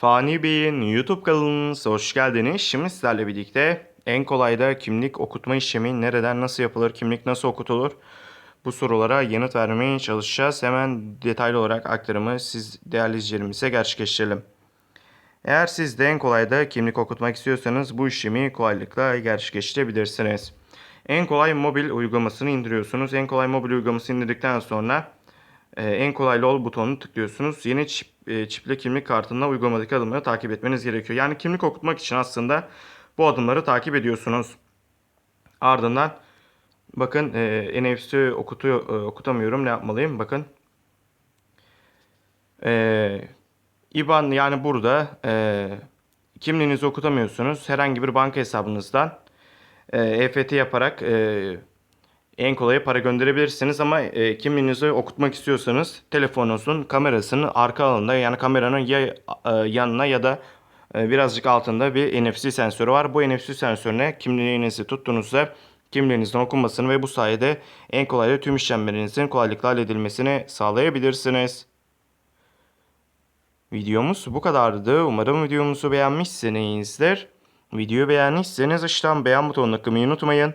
Fani Bey'in YouTube kanalınıza hoş geldiniz. Şimdi sizlerle birlikte en kolay da kimlik okutma işlemi nereden nasıl yapılır, kimlik nasıl okutulur bu sorulara yanıt vermeye çalışacağız. Hemen detaylı olarak aktarımı siz değerli izleyicilerimize gerçekleştirelim. Eğer siz de en kolay da kimlik okutmak istiyorsanız bu işlemi kolaylıkla gerçekleştirebilirsiniz. En kolay mobil uygulamasını indiriyorsunuz. En kolay mobil uygulamasını indirdikten sonra en kolay ol butonunu tıklıyorsunuz. Yeni çip, e, çipli kimlik kartında uygulamadaki adımları takip etmeniz gerekiyor. Yani kimlik okutmak için aslında bu adımları takip ediyorsunuz. Ardından bakın e, NFC okutuyor, e, okutamıyorum. Ne yapmalıyım? Bakın. E, IBAN yani burada e, kimliğinizi okutamıyorsunuz. Herhangi bir banka hesabınızdan e, EFT yaparak e, en kolayı para gönderebilirsiniz ama e, kimliğinizi okutmak istiyorsanız telefonunuzun kamerasının arka alanında yani kameranın ya e, yanına ya da e, birazcık altında bir NFC sensörü var. Bu NFC sensörüne kimliğinizi tuttuğunuzda kimliğinizin okunmasını ve bu sayede en kolayla tüm işlemlerinizin kolaylıkla halledilmesini sağlayabilirsiniz. Videomuz bu kadardı. Umarım videomuzu beğenmişsinizdir. Videoyu beğendiyseniz aşağıdan beğen butonuna tıklamayı unutmayın.